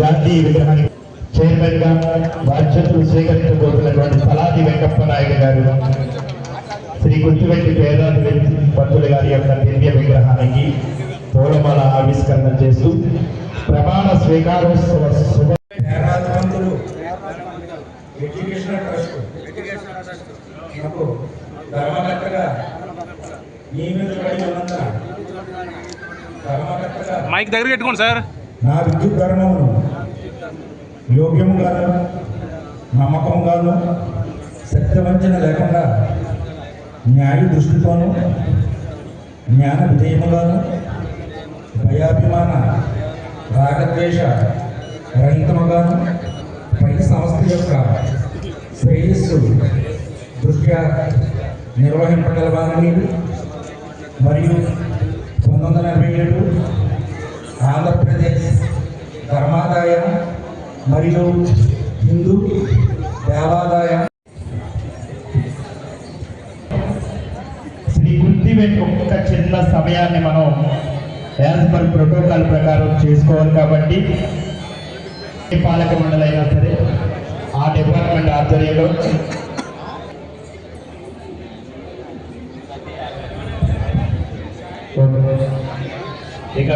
గాంధీ విగ్రహానికి చైర్మన్ గా బాధ్యతలు స్వీకరించబోతున్నటువంటి తలాది వెంకప్ప నాయుడు గారు శ్రీ గుర్తువెట్టి పేదాది పంతులు గారి యొక్క దివ్య విగ్రహానికి పూలమాల ఆవిష్కరణ చేస్తూ ప్రమాణ స్వీకారోత్సవ శుభ పేరాధిపతులు ఎడ్యుకేషనల్ ట్రస్ట్ నాకు ధర్మకర్తగా నియమితపడి ఉన్నందున ధర్మకర్తగా మైక్ దగ్గర పెట్టుకోండి సార్. నా విద్యుత్ ధర్మమును యోగ్యముగాను నమ్మకంగాను సత్యవంచన లేకుండా న్యాయ దృష్టితోనూ జ్ఞాన విజయముగాను భయాభిమాన రాగద్వేష రహితముగాను పై సంస్థ యొక్క శ్రేయస్సు దృష్ట్యా నిర్వహింపగలవాలని మరియు పంతొమ్మిది వందల ఎనభై ఏడు ఆంధ్రప్రదేశ్ ధర్మాదాయ మరియు హిందూ దేవాదాయ గుర్తివెట్ ఒక్క చిన్న సమయాన్ని మనం యాజ్ పర్ ప్రోటోకాల్ ప్రకారం చేసుకోవాలి కాబట్టి పాలక మండలి అయినా సరే ఆ డిపార్ట్మెంట్ ఆధ్వర్యంలో ఇక